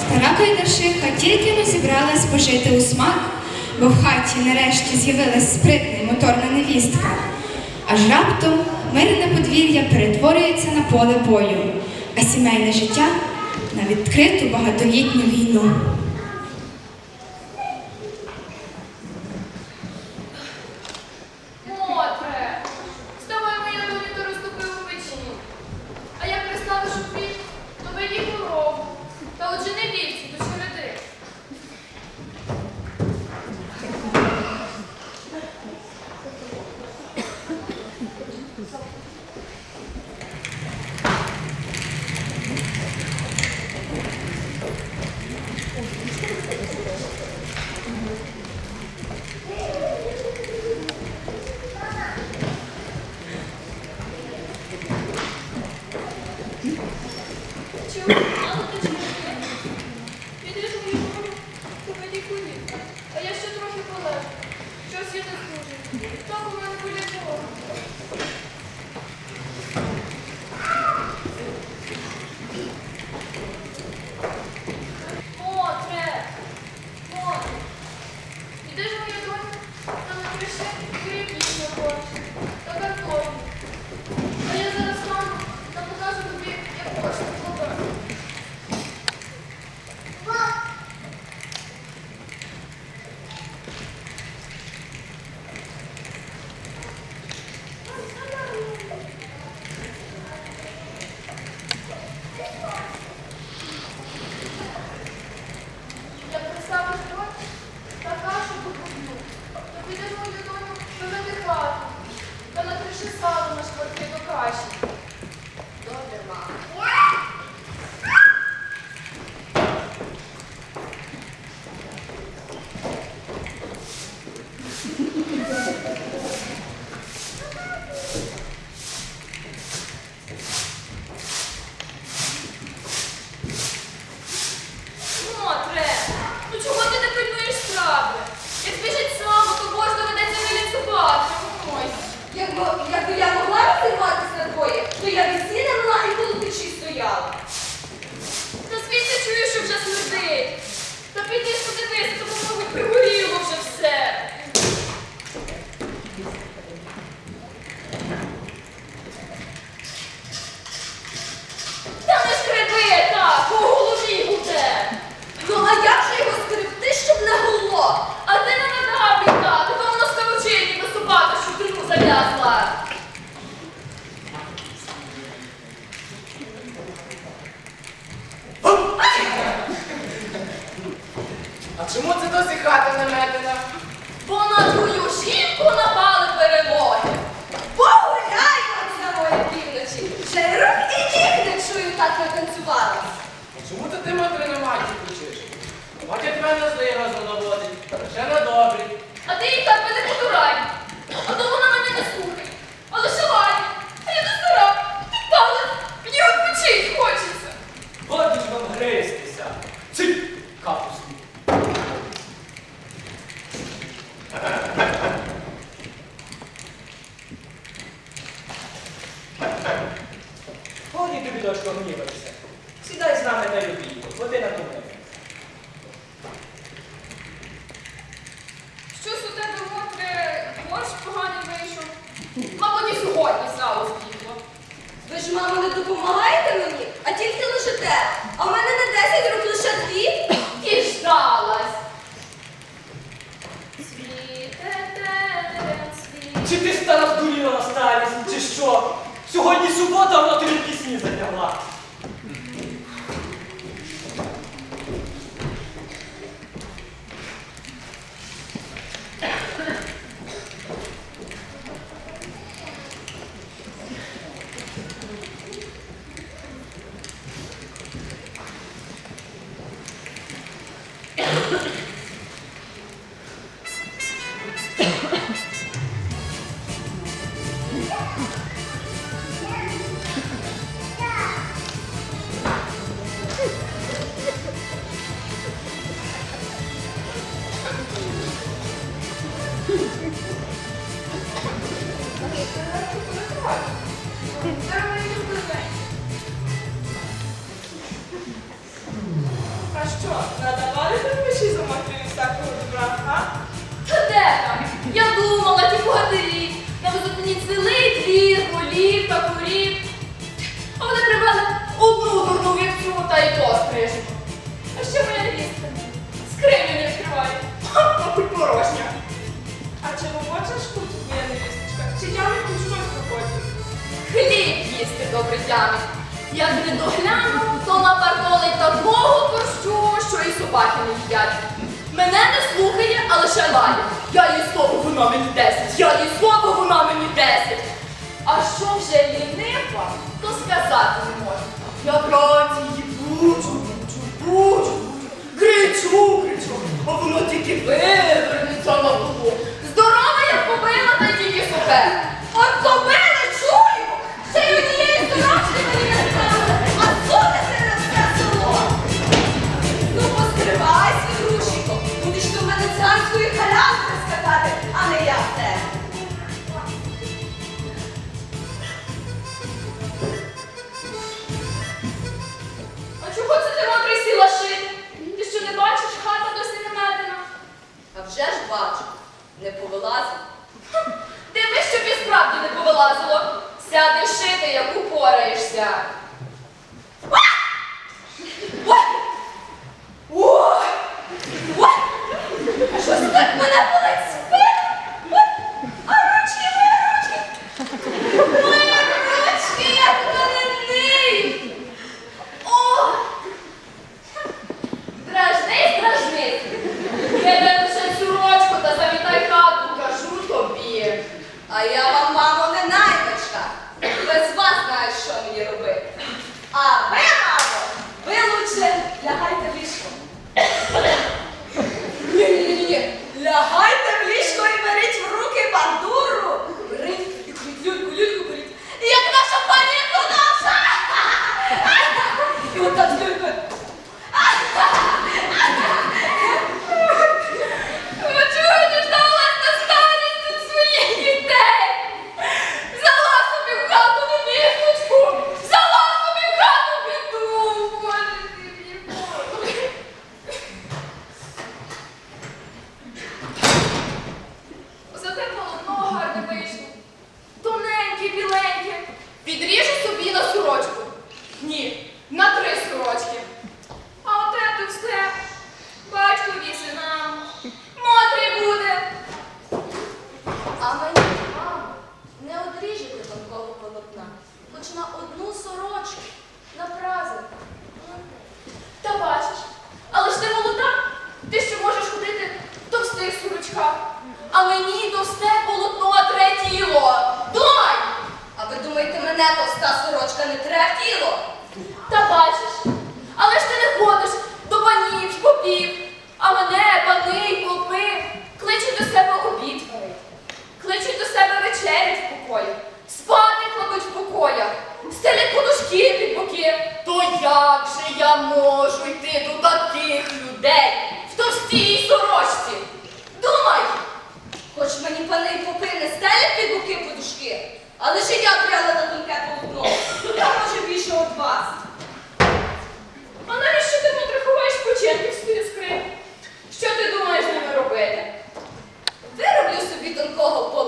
Стара Кайдашиха тільки не зібралась пожити у смак, бо в хаті нарешті з'явилась спритна моторна невістка. Аж раптом мирне подвір'я перетворюється на поле бою, а сімейне життя на відкриту багатолітню війну. faixa. А чому це досі хата не? Бо на твою жінку напали перемоги. Погуляймо на моє півночі. Вже рук і ніг не чую, так натанцювала. А чому це ти матері на матір кричиш? Матір мене з неї розводить. Ще на добрі. А ти їх так мене потурай. А то Saya. добре глянуть. Як не догляну, то напарколи такого борщу, що і собаки не їдять. Мене не слухає, а лише лає. Я їй слово, вона мені десять, я їй слово, вона мені десять. А що вже лінива, то сказати не можу. Я проти її бучу, бучу, бучу, кричу, кричу, а воно тільки вивернеться на голову. Здорова, як побила, та тільки сухе. От тобі!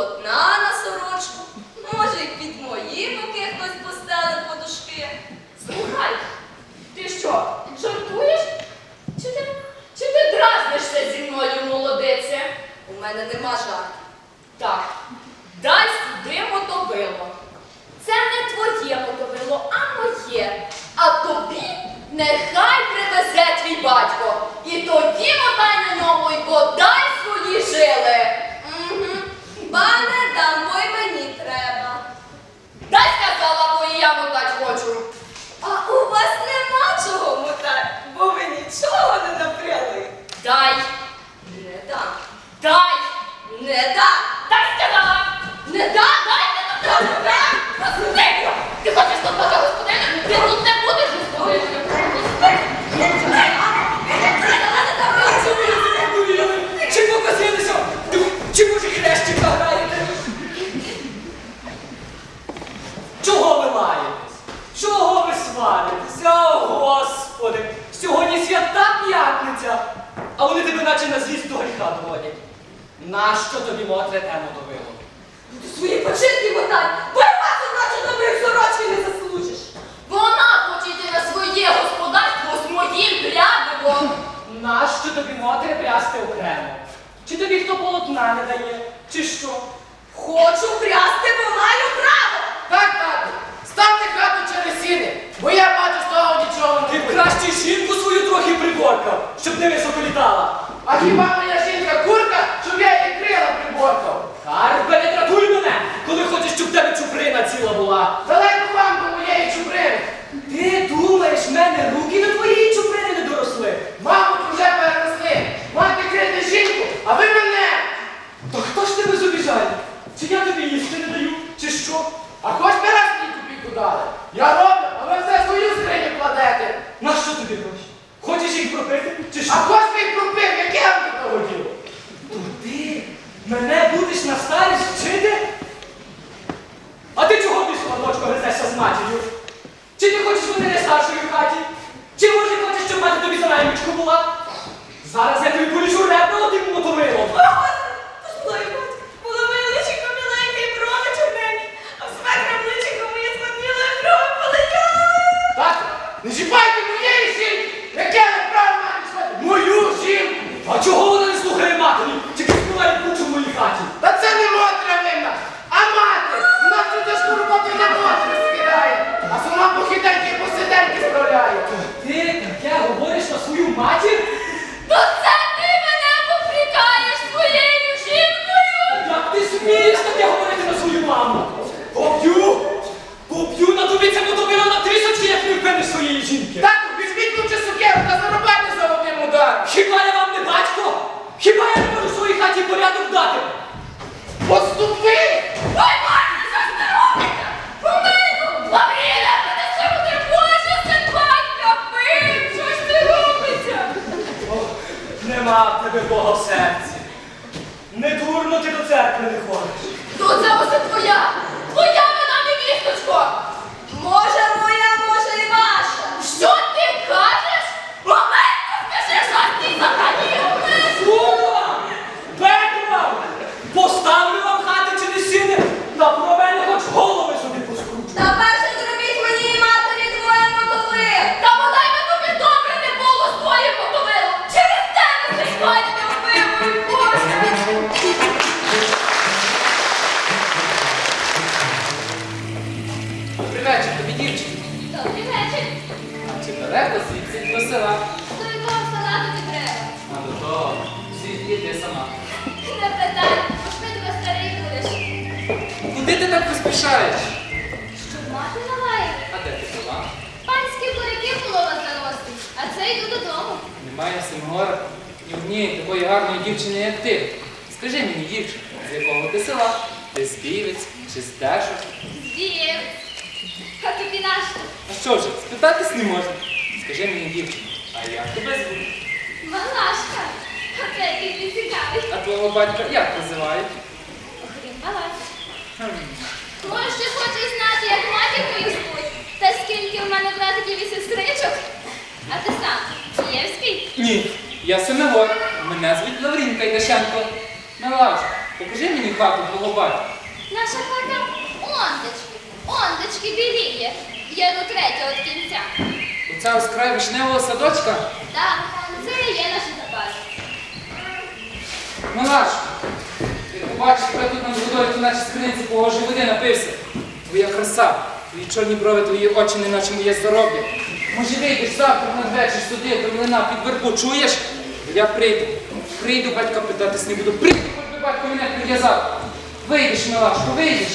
плотно Нащо тобі мотре тему добило? Ну, ти свої починки мотай, бо я вас одначе добрих сорочки не заслужиш. Вона хоче йти на своє господарство з моїм прядивом. Нащо тобі мотре прясти окремо? Чи тобі хто полотна не дає? Чи що? Хочу прясти, бо маю право. Так, так. Ставте хату через. На що тобі гроші? Хочеш їх пропити, чи А що? хоч би й пропив, яке вам до того діло? То ти мене будеш на старість вчити? А ти чого пішла, дочко, гризешся з матір'ю? Чи ти хочеш бути не старшою в хаті? Чи може хочеш, щоб мати тобі за наймичку була? Зараз я тобі полічу ребро тим мотовилом. Було моє личико міленьке і брови чорнені, а в свекра в личико моє змінило і брови полетіли. Так, не чіпайте моєї жінки! Яке ви право маєте чіпати? Мою жінку! А чого вона не слухає матері? Чи співає кучу в моїй хаті? Та це не Мотря винна, а мати! Вона всю тяжку роботу на Мотрю скидає, а сама похіденьки і посиденьки справляє. Ти таке говориш на свою матір? То це ти мене попрікаєш своєю жінкою? Як ти смієш таке говорити на свою маму? Поб'ю! Поб'ю на тобі це мотовило на трісочки, як не впевнеш своєї жінки. Так, візьміть лучше сукеру та заробайте за одним ударом. Хіба я вам не батько? Хіба я не можу в своїй хаті порядок дати? Поступи! Ой, Марті, що ж ти робите? Помилку! Лавріна, мене сьогодні Боже, син батька, пив! Що ж ти робиться? Ох, нема в тебе Бога в серці. Не дурно ти до церкви не ходиш. То це усе твоя! Поспішаєш? Щоб мати налає. А де ти села? Панські буряки полова заростить, а це йду додому. Немає в Семигорах ні однієї такої гарної дівчини, як ти. Скажи мені, дівчина, з якого ти села? Ти з чи з Тешок? Звів. А тобі нащо? А що вже, спитатись не можна. Скажи мені, дівчина, а як тебе звуть? Малашка. А це який ти цікавий. А твого батька як називають? Окрім Малашка. Хм. Може, ще хочеш знати, як матір мою звуть? Та скільки в мене братиків і сестричок? А ти сам Київський? Ні, я Семигор. Мене звуть Лаврінка Ідашенко. Милаш, покажи мені хату твого. Наша хата ондечки. Ондечки біліє. Є до третього від кінця. Оце ось край вишневого садочка. Так, це і є наші запаси. Милаш, ти побачиш, тебе тут над водою, ти наче з криниці погожі води напився. Твоя краса, твої чорні брови, твої очі, не наче моє здоров'я. Може вийдеш завтра надвечір сюди, до млина під вербу, чуєш? Я прийду. Прийду батька питатись не буду. Прийду, хоч би батько мене прив'язав. Вийдеш, Милашко, вийдеш.